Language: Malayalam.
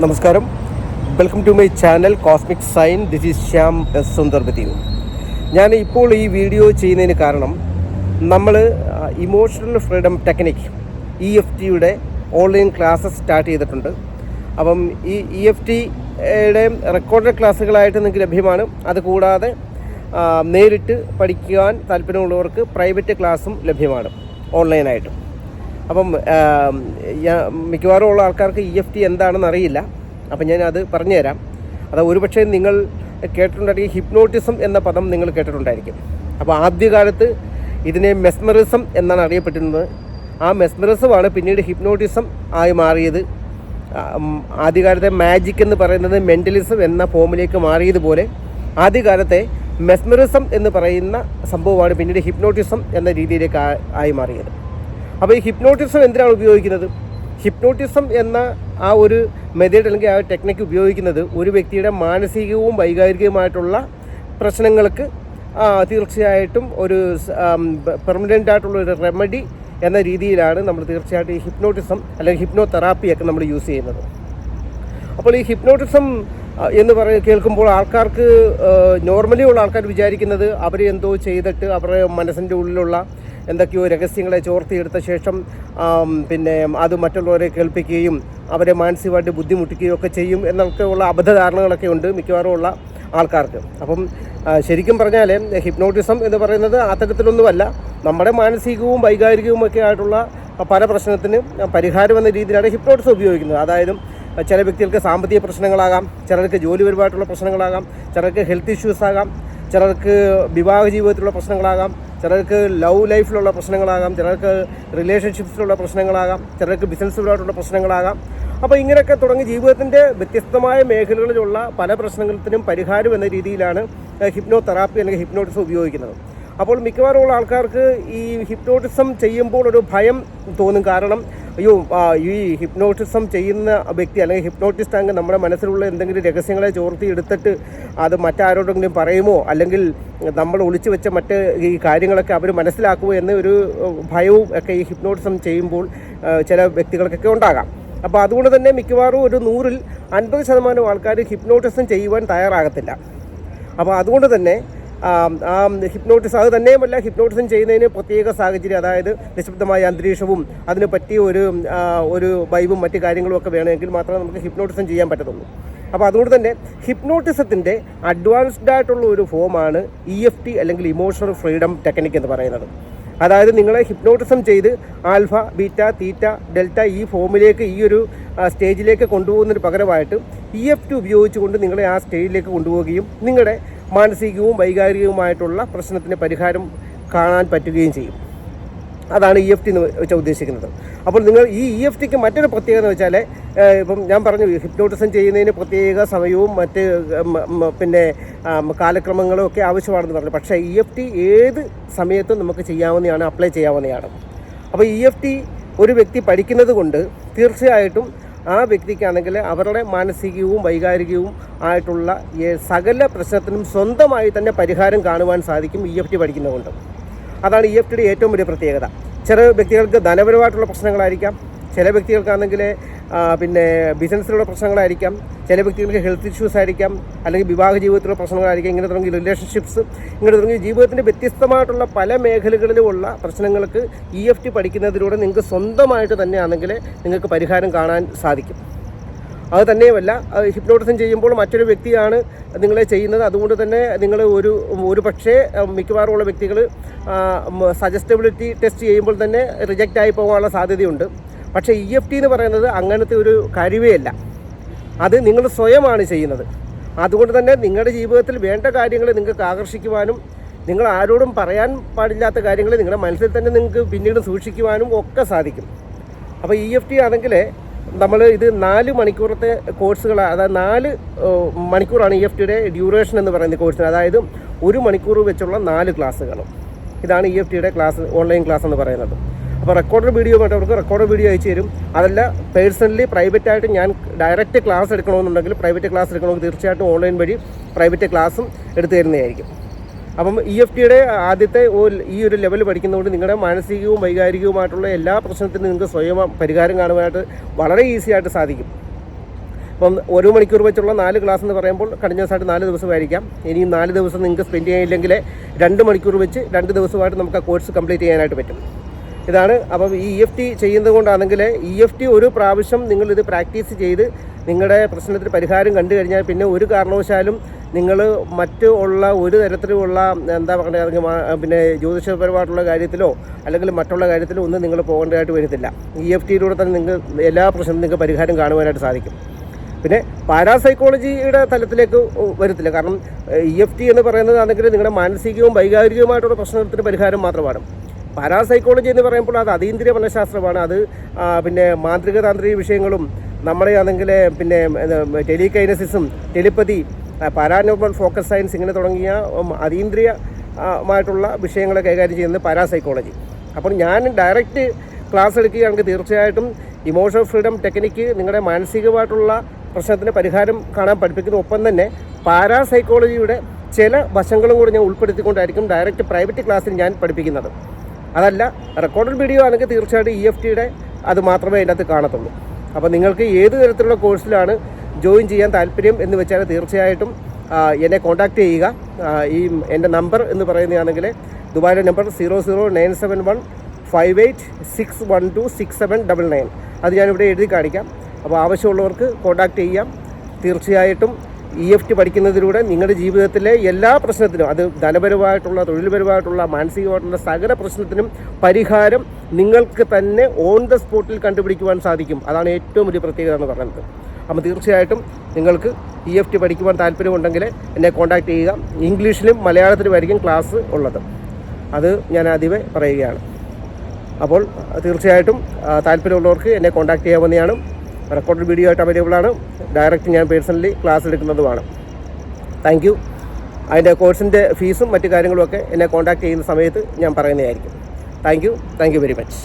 നമസ്കാരം. Welcome to my channel cosmic sign this is Shyam S Sundar by the way ഞാൻ ഇപ്പോൾ ഈ വീഡിയോ ചെയ്യുന്നതിന് കാരണം നമ്മൾ emotional freedom technique E F ടിയുടെ ഓൺലൈൻ ക്ലാസ്സസ് സ്റ്റാർട്ട് ചെയ്തിട്ടുണ്ട്. അപ്പം ഈ ഇ എഫ് ടിയുടെ റെക്കോർഡഡ് ക്ലാസ്സുകളായിട്ട് നിങ്ങൾക്ക് ലഭ്യമാണ്. അതുകൂടാതെ നേരിട്ട് പഠിക്കുവാൻ താല്പര്യമുള്ളവർക്ക് പ്രൈവറ്റ് ക്ലാസ്സും ലഭ്യമാണ്. ഓൺലൈനായിട്ട് അപ്പം മിക്കവാറും ഉള്ള ആൾക്കാർക്ക് ഇ എഫ് ടി എന്താണെന്ന് അറിയില്ല. അപ്പം ഞാൻ അത് പറഞ്ഞുതരാം. അത് ഒരുപക്ഷെ നിങ്ങൾ കേട്ടിട്ടുണ്ടായിരിക്കും ഹിപ്നോട്ടിസം എന്ന പദം നിങ്ങൾ കേട്ടിട്ടുണ്ടായിരിക്കും. അപ്പോൾ ആദ്യകാലത്ത് ഇതിനെ മെസ്മറിസം എന്നാണ് അറിയപ്പെട്ടിരുന്നത്. ആ മെസ്മറിസമാണ് പിന്നീട് ഹിപ്നോട്ടിസം ആയി മാറിയത്. ആദ്യകാലത്തെ മാജിക് എന്ന് പറയുന്നത് മെന്റലിസം എന്ന ഫോമിലേക്ക് മാറിയതുപോലെ ആദ്യകാലത്തെ മെസ്മറിസം എന്ന് പറയുന്ന സംഭവമാണ് പിന്നീട് ഹിപ്നോട്ടിസം എന്ന രീതിയിലേക്ക് ആയി മാറിയത്. അപ്പോൾ ഈ ഹിപ്നോട്ടിസം എന്തിനാണ് ഉപയോഗിക്കുന്നത്? ഹിപ്നോട്ടിസം എന്ന ആ ഒരു മെത്തേഡ് അല്ലെങ്കിൽ ആ ടെക്നിക്ക് ഉപയോഗിക്കുന്നത് ഒരു വ്യക്തിയുടെ മാനസികവും വൈകാരികവുമായിട്ടുള്ള പ്രശ്നങ്ങൾക്ക് തീർച്ചയായിട്ടും ഒരു പെർമനന്റ് ആയിട്ടുള്ള ഒരു റെമഡി എന്ന രീതിയിലാണ് നമ്മൾ തീർച്ചയായിട്ടും ഈ ഹിപ്നോട്ടിസം അല്ലെങ്കിൽ ഹിപ്നോ തെറാപ്പിയൊക്കെ നമ്മൾ യൂസ് ചെയ്യുന്നത്. അപ്പോൾ ഈ ഹിപ്നോട്ടിസം എന്ന് പറയ കേൾക്കുമ്പോൾ ആൾക്കാർക്ക് നോർമലി ഉള്ള ആൾക്കാർ വിചാരിക്കുന്നത് അവർ എന്തോ ചെയ്തിട്ട് അവരുടെ മനസ്സിന്റെ ഉള്ളിലുള്ള എന്തൊക്കെയോ രഹസ്യങ്ങളെ ചോർത്തിയെടുത്ത ശേഷം പിന്നെ അത് മറ്റുള്ളവരെ കേൾപ്പിക്കുകയും അവരെ മാനസികമായിട്ട് ബുദ്ധിമുട്ടിക്കുകയും ഒക്കെ ചെയ്യും എന്നൊക്കെ ഉള്ള അബദ്ധധാരണകളൊക്കെ ഉണ്ട് മിക്കവാറും ഉള്ള ആൾക്കാർക്ക്. അപ്പം ശരിക്കും പറഞ്ഞാൽ ഹിപ്നോട്ടിസം എന്ന് പറയുന്നത് അത്തരത്തിലൊന്നുമല്ല. നമ്മുടെ മാനസികവും വൈകാരികവും ഒക്കെ ആയിട്ടുള്ള പല പ്രശ്നത്തിന് പരിഹാരം എന്ന രീതിയിലാണ് ഹിപ്നോട്ടിസം ഉപയോഗിക്കുന്നത്. അതായത് ചില വ്യക്തികൾക്ക് സാമ്പത്തിക പ്രശ്നങ്ങളാകാം ചിലർക്ക് ജോലിപരമായിട്ടുള്ള പ്രശ്നങ്ങളാകാം ചിലർക്ക് ഹെൽത്ത് ഇഷ്യൂസ് ആകാം ചിലർക്ക് വിവാഹ ജീവിതത്തിലുള്ള പ്രശ്നങ്ങളാകാം ചിലർക്ക് ലവ് ലൈഫിലുള്ള പ്രശ്നങ്ങളാകാം ചിലർക്ക് റിലേഷൻഷിപ്സിലുള്ള പ്രശ്നങ്ങളാകാം ചിലർക്ക് ബിസിനസ്സിലായിട്ടുള്ള പ്രശ്നങ്ങളാകാം. അപ്പോൾ ഇങ്ങനെയൊക്കെ തുടങ്ങി ജീവിതത്തിന്റെ വ്യത്യസ്തമായ മേഖലകളിലുള്ള പല പ്രശ്നങ്ങൾക്കും പരിഹാരം എന്ന രീതിയിലാണ് ഹിപ്നോ അല്ലെങ്കിൽ ഹിപ്നോട്ടിസം ഉപയോഗിക്കുന്നത്. അപ്പോൾ മിക്കവാറും ഉള്ള ആൾക്കാർക്ക് ഈ ഹിപ്നോട്ടിസം ചെയ്യുമ്പോൾ ഒരു ഭയം തോന്നും. കാരണം അയ്യോ ഈ ഹിപ്നോട്ടിസം ചെയ്യുന്ന വ്യക്തി അല്ലെങ്കിൽ ഹിപ്നോട്ടിസ്റ്റ് അങ്ങ് നമ്മുടെ മനസ്സിലുള്ള എന്തെങ്കിലും രഹസ്യങ്ങളെ ചോർത്തി എടുത്തിട്ട് അത് മറ്റാരോടെങ്കിലും പറയുമോ? അല്ലെങ്കിൽ നമ്മൾ ഒളിച്ചു വെച്ച മറ്റ് ഈ കാര്യങ്ങളൊക്കെ അവർ മനസ്സിലാക്കുമോ എന്ന ഒരു ഭയവും ഒക്കെ ഈ ഹിപ്നോട്ടിസം ചെയ്യുമ്പോൾ ചില വ്യക്തികൾക്കൊക്കെ ഉണ്ടാകാം. അപ്പോൾ അതുകൊണ്ട് തന്നെ മിക്കവാറും ഒരു നൂറിൽ അൻപത് ശതമാനം ആൾക്കാർ ഹിപ്നോട്ടിസം ചെയ്യുവാൻ തയ്യാറാകത്തില്ല. അപ്പോൾ അതുകൊണ്ട് തന്നെ ആം, ഹിപ്നോട്ടിസം അത് തന്നെയുമല്ല ഹിപ്നോട്ടിസം ചെയ്യുന്നതിന് പ്രത്യേക സാഹചര്യം അതായത് നിശബ്ദമായ അന്തരീക്ഷവും അതിന് പറ്റിയ ഒരു ഒരു വൈബും മറ്റു കാര്യങ്ങളും ഒക്കെ വേണമെങ്കിൽ മാത്രമേ നമുക്ക് ഹിപ്നോട്ടിസം ചെയ്യാൻ പറ്റത്തുള്ളൂ. അപ്പോൾ അതുകൊണ്ട് തന്നെ ഹിപ്നോട്ടിസത്തിന്റെ അഡ്വാൻസ്ഡ് ആയിട്ടുള്ള ഒരു ഫോമാണ് ഇ എഫ് ടി അല്ലെങ്കിൽ ഇമോഷണൽ ഫ്രീഡം ടെക്നിക് എന്ന് പറയുന്നത്. അതായത് നിങ്ങളെ ഹിപ്നോട്ടിസം ചെയ്ത് ആൽഫ ബീറ്റ തീറ്റ ഡെൽറ്റ ഈ ഫോമിലേക്ക് ഈ ഒരു സ്റ്റേജിലേക്ക് കൊണ്ടുപോകുന്നതിന് പകരമായിട്ട് ഇ എഫ് ടി ഉപയോഗിച്ചുകൊണ്ട് നിങ്ങളെ ആ സ്റ്റേജിലേക്ക് കൊണ്ടുപോവുകയും നിങ്ങളുടെ മാനസികവും വൈകാരികവുമായിട്ടുള്ള പ്രശ്നത്തിന് പരിഹാരം കാണാൻ പറ്റുകയും ചെയ്യും. അതാണ് ഇ എഫ് ടി എന്ന് വെച്ചാൽ ഉദ്ദേശിക്കുന്നത്. അപ്പോൾ നിങ്ങൾ ഈ ഇ എഫ് ടിക്ക് മറ്റൊരു പ്രത്യേകത എന്ന് വെച്ചാൽ ഇപ്പം ഞാൻ പറഞ്ഞു ഹിപ്നോട്ടിസം ചെയ്യുന്നതിന് പ്രത്യേക സമയവും മറ്റ് പിന്നെ കാലക്രമങ്ങളും ഒക്കെ ആവശ്യമാണെന്ന് പറഞ്ഞു. പക്ഷേ ഇ എഫ് ടി ഏത് സമയത്തും നമുക്ക് ചെയ്യാവുന്നതാണ് അപ്ലൈ ചെയ്യാവുന്നതാണ്. അപ്പോൾ ഇ എഫ് ടി ഒരു വ്യക്തി പഠിക്കുന്നത് കൊണ്ട് തീർച്ചയായിട്ടും ആ വ്യക്തിക്കാണെങ്കിൽ അവരുടെ മാനസികവും വൈകാരികവും ആയിട്ടുള്ള സകല പ്രശ്നത്തിനും സ്വന്തമായി തന്നെ പരിഹാരം കാണുവാൻ സാധിക്കും ഇ എഫ് ടി പഠിക്കുന്നതുകൊണ്ട്. അതാണ് ഇ എഫ് ടിയുടെ ഏറ്റവും വലിയ പ്രത്യേകത. ചില വ്യക്തികൾക്ക് ധനപരമായിട്ടുള്ള പ്രശ്നങ്ങളായിരിക്കാം ചില വ്യക്തികൾക്കാണെങ്കിൽ പിന്നെ ബിസിനസ്സിലുള്ള പ്രശ്നങ്ങളായിരിക്കാം ചില വ്യക്തികൾക്ക് ഹെൽത്ത് ഇഷ്യൂസ് ആയിരിക്കാം അല്ലെങ്കിൽ വിവാഹ ജീവിതത്തിലുള്ള പ്രശ്നങ്ങളായിരിക്കാം ഇങ്ങനെ തുടങ്ങി റിലേഷൻഷിപ്സ് ഇങ്ങനെ തുടങ്ങി ജീവിതത്തിന്റെ വ്യത്യസ്തമായിട്ടുള്ള പല മേഖലകളിലുമുള്ള പ്രശ്നങ്ങൾക്ക് ഇ എഫ് ടി പഠിക്കുന്നതിലൂടെ നിങ്ങൾക്ക് സ്വന്തമായിട്ട് തന്നെയാണെങ്കിൽ നിങ്ങൾക്ക് പരിഹാരം കാണാൻ സാധിക്കും. അത് തന്നെയുമല്ല ഹിപ്നോട്ടിസം ചെയ്യുമ്പോൾ മറ്റൊരു വ്യക്തിയാണ് നിങ്ങളെ ചെയ്യുന്നത്. അതുകൊണ്ട് തന്നെ നിങ്ങൾ ഒരു ഒരു പക്ഷേ മിക്കവാറുമുള്ള വ്യക്തികൾ സജസ്റ്റബിലിറ്റി ടെസ്റ്റ് ചെയ്യുമ്പോൾ തന്നെ റിജക്റ്റ് ആയി പോകാനുള്ള സാധ്യതയുണ്ട്. പക്ഷേ ഇ എഫ് ടി എന്ന് പറയുന്നത് അങ്ങനത്തെ ഒരു കഴിവേ അല്ല. അത് നിങ്ങൾ സ്വയമാണ് ചെയ്യുന്നത്. അതുകൊണ്ട് തന്നെ നിങ്ങളുടെ ജീവിതത്തിൽ വേണ്ട കാര്യങ്ങൾ നിങ്ങൾക്ക് ആകർഷിക്കുവാനും നിങ്ങൾ ആരോടും പറയാൻ പാടില്ലാത്ത കാര്യങ്ങൾ നിങ്ങളുടെ മനസ്സിൽ തന്നെ നിങ്ങൾക്ക് പിന്നീട് സൂക്ഷിക്കുവാനും ഒക്കെ സാധിക്കും. അപ്പോൾ ഇ എഫ് ടി ആണെങ്കിൽ നമ്മൾ ഇത് നാല് മണിക്കൂറത്തെ കോഴ്സുകൾ അതായത് നാല് മണിക്കൂറാണ് ഇ എഫ് ടിയുടെ ഡ്യൂറേഷൻ എന്ന് പറയുന്ന കോഴ്സിന്. അതായത് ഒരു മണിക്കൂർ വെച്ചുള്ള നാല് ക്ലാസ്സുകൾ ഇതാണ് ഇ എഫ് ടിയുടെ ക്ലാസ് ഓൺലൈൻ ക്ലാസ് എന്ന് പറയുന്നത്. അപ്പോൾ റെക്കോർഡ് വീഡിയോ വേണ്ടവർക്ക് റെക്കോർഡ് വീഡിയോ അയച്ചു തരും. അതല്ല പേഴ്സണലി പ്രൈവറ്റ് ആയിട്ട് ഞാൻ ഡയറക്റ്റ് ക്ലാസ് എടുക്കണമെന്നുണ്ടെങ്കിൽ പ്രൈവറ്റ് ക്ലാസ് എടുക്കണമെങ്കിൽ തീർച്ചയായിട്ടും ഓൺലൈൻ വഴി പ്രൈവറ്റ് ക്ലാസ്സും എടുത്തു തരുന്നതായിരിക്കും. അപ്പം ഇ എഫ് ടിയുടെ ആദ്യത്തെ ഈ ഒരു ലെവൽ പഠിക്കുന്നതുകൊണ്ട് നിങ്ങളുടെ മാനസികവും വൈകാരികവുമായിട്ടുള്ള എല്ലാ പ്രശ്നത്തിനും നിങ്ങൾക്ക് സ്വയം പരിഹാരം കാണുവാനായിട്ട് വളരെ ഈസി ആയിട്ട് സാധിക്കും. അപ്പം ഒരു മണിക്കൂർ വെച്ചുള്ള നാല് ക്ലാസ് എന്ന് പറയുമ്പോൾ ദിവസമായിട്ട് നാല് ദിവസമായിരിക്കാം. ഇനിയും നാല് ദിവസം നിങ്ങൾക്ക് സ്പെൻഡ് ചെയ്യാനില്ലെങ്കിൽ രണ്ട് മണിക്കൂർ വെച്ച് രണ്ട് ദിവസമായിട്ട് നമുക്ക് ആ കോഴ്സ് കംപ്ലീറ്റ് ചെയ്യാനായിട്ട് പറ്റും. ഇതാണ്. അപ്പം ഇ എഫ് ടി ചെയ്യുന്നത് കൊണ്ടാണെങ്കിൽ ഇ എഫ് ടി ഒരു പ്രാവശ്യം നിങ്ങൾ ഇത് പ്രാക്ടീസ് ചെയ്ത് നിങ്ങളുടെ പ്രശ്നത്തിന് പരിഹാരം കണ്ടു കഴിഞ്ഞാൽ പിന്നെ ഒരു കാരണവശാലും നിങ്ങൾ മറ്റ് ഉള്ള ഒരു തരത്തിലുള്ള എന്താ പറയുക പിന്നെ ജ്യോതിഷപരമായിട്ടുള്ള കാര്യത്തിലോ അല്ലെങ്കിൽ മറ്റുള്ള കാര്യത്തിലോ ഒന്നും നിങ്ങൾ പോകേണ്ടതായിട്ട് വരുന്നില്ല ഇ എഫ് ടിയിലൂടെ തന്നെ നിങ്ങൾ എല്ലാ പ്രശ്നത്തിനും നിങ്ങൾക്ക് പരിഹാരം കാണുവാനായിട്ട് സാധിക്കും. പിന്നെ പാരാസൈക്കോളജിയുടെ തലത്തിലേക്ക് വരത്തില്ല. കാരണം ഇ എഫ് ടി എന്ന് പറയുന്നത് ആണെങ്കിൽ നിങ്ങളുടെ മാനസികവും വൈകാരികവുമായിട്ടുള്ള പ്രശ്നത്തിന് പരിഹാരം മാത്രമാണ്. പാരാസൈക്കോളജി എന്ന് പറയുമ്പോൾ അത് അതീന്ദ്രിയ മനഃശാസ്ത്രമാണ്. അത് പിന്നെ മാന്ത്രിക താന്ത്രിക വിഷയങ്ങളും നമ്മുടെ ആണെങ്കിൽ പിന്നെ ടെലികൈനസിസും ടെലിപ്പതി പാരാനോർമൽ ഫോക്കസ് സയൻസ് ഇങ്ങനെ തുടങ്ങിയ അതീന്ദ്രിയമായിട്ടുള്ള അതീന്ദ്രിയ മായിട്ടുള്ള വിഷയങ്ങളെ കൈകാര്യം ചെയ്യുന്നത് പാരാസൈക്കോളജി. അപ്പോൾ ഞാൻ ഡയറക്റ്റ് ക്ലാസ് എടുക്കുകയാണെങ്കിൽ തീർച്ചയായിട്ടും ഇമോഷണൽ ഫ്രീഡം ടെക്നിക്ക് നിങ്ങളുടെ മാനസികമായിട്ടുള്ള പ്രശ്നത്തിന് പരിഹാരം കാണാൻ പഠിപ്പിക്കുന്ന ഒപ്പം തന്നെ പാരാസൈക്കോളജിയുടെ ചില വശങ്ങളും കൂടി ഞാൻ ഉൾപ്പെടുത്തിക്കൊണ്ടായിരിക്കും ഡയറക്റ്റ് പ്രൈവറ്റ് ക്ലാസ്സിൽ ഞാൻ പഠിപ്പിക്കുന്നത്. അതല്ല റെക്കോർഡഡ് വീഡിയോ ആണെങ്കിൽ തീർച്ചയായിട്ടും ഇ എഫ് ടിയുടെ അത് മാത്രമേ അതിനകത്ത് കാണത്തുള്ളൂ. അപ്പോൾ നിങ്ങൾക്ക് ഏത് തരത്തിലുള്ള കോഴ്സിലാണ് ജോയിൻ ചെയ്യാൻ താല്പര്യം എന്ന് വെച്ചാൽ തീർച്ചയായിട്ടും എന്നെ കോൺടാക്റ്റ് ചെയ്യുക. ഈ എന്റെ നമ്പർ എന്ന് പറയുന്നതാണെങ്കിൽ ദുബായിലെ number zero zero nine seven one five eight six one two six seven double nine അത് ഞാനിവിടെ എഴുതി കാണിക്കാം. അപ്പോൾ ആവശ്യമുള്ളവർക്ക് കോൺടാക്റ്റ് ചെയ്യാം. തീർച്ചയായിട്ടും ഇ എഫ് ടി പഠിക്കുന്നതിലൂടെ നിങ്ങളുടെ ജീവിതത്തിലെ എല്ലാ പ്രശ്നത്തിനും അത് ധനപരമായിട്ടുള്ള തൊഴിൽപരമായിട്ടുള്ള മാനസികമായിട്ടുള്ള സകല പ്രശ്നത്തിനും പരിഹാരം നിങ്ങൾക്ക് തന്നെ ഓൺ ദ സ്പോട്ടിൽ കണ്ടുപിടിക്കുവാൻ സാധിക്കും. അതാണ് ഏറ്റവും വലിയ പ്രത്യേകത എന്ന് പറയുന്നത്. അപ്പം തീർച്ചയായിട്ടും നിങ്ങൾക്ക് ഇ എഫ് ടി പഠിക്കുവാൻ താല്പര്യമുണ്ടെങ്കിൽ എന്നെ കോൺടാക്റ്റ് ചെയ്യുക. ഇംഗ്ലീഷിലും മലയാളത്തിലുമായിരിക്കും ക്ലാസ് ഉള്ളത്. അത് ഞാൻ ആദ്യമേ പറയുകയാണ്. അപ്പോൾ തീർച്ചയായിട്ടും താല്പര്യമുള്ളവർക്ക് എന്നെ കോൺടാക്ട് ചെയ്യാവുന്നതാണ്. റെക്കോർഡ് വീഡിയോ ആയിട്ട് അവൈലബിൾ ആണ്. ഡയറക്റ്റ് ഞാൻ പേഴ്സണലി ക്ലാസ് എടുക്കുന്നതുമാണ്. താങ്ക് യു അതിന്റെ കോഴ്സിന്റെ ഫീസും മറ്റു കാര്യങ്ങളുമൊക്കെ എന്നെ കോൺടാക്ട് ചെയ്യുന്ന സമയത്ത് ഞാൻ പറയുന്നതായിരിക്കും. Thank you thank you very much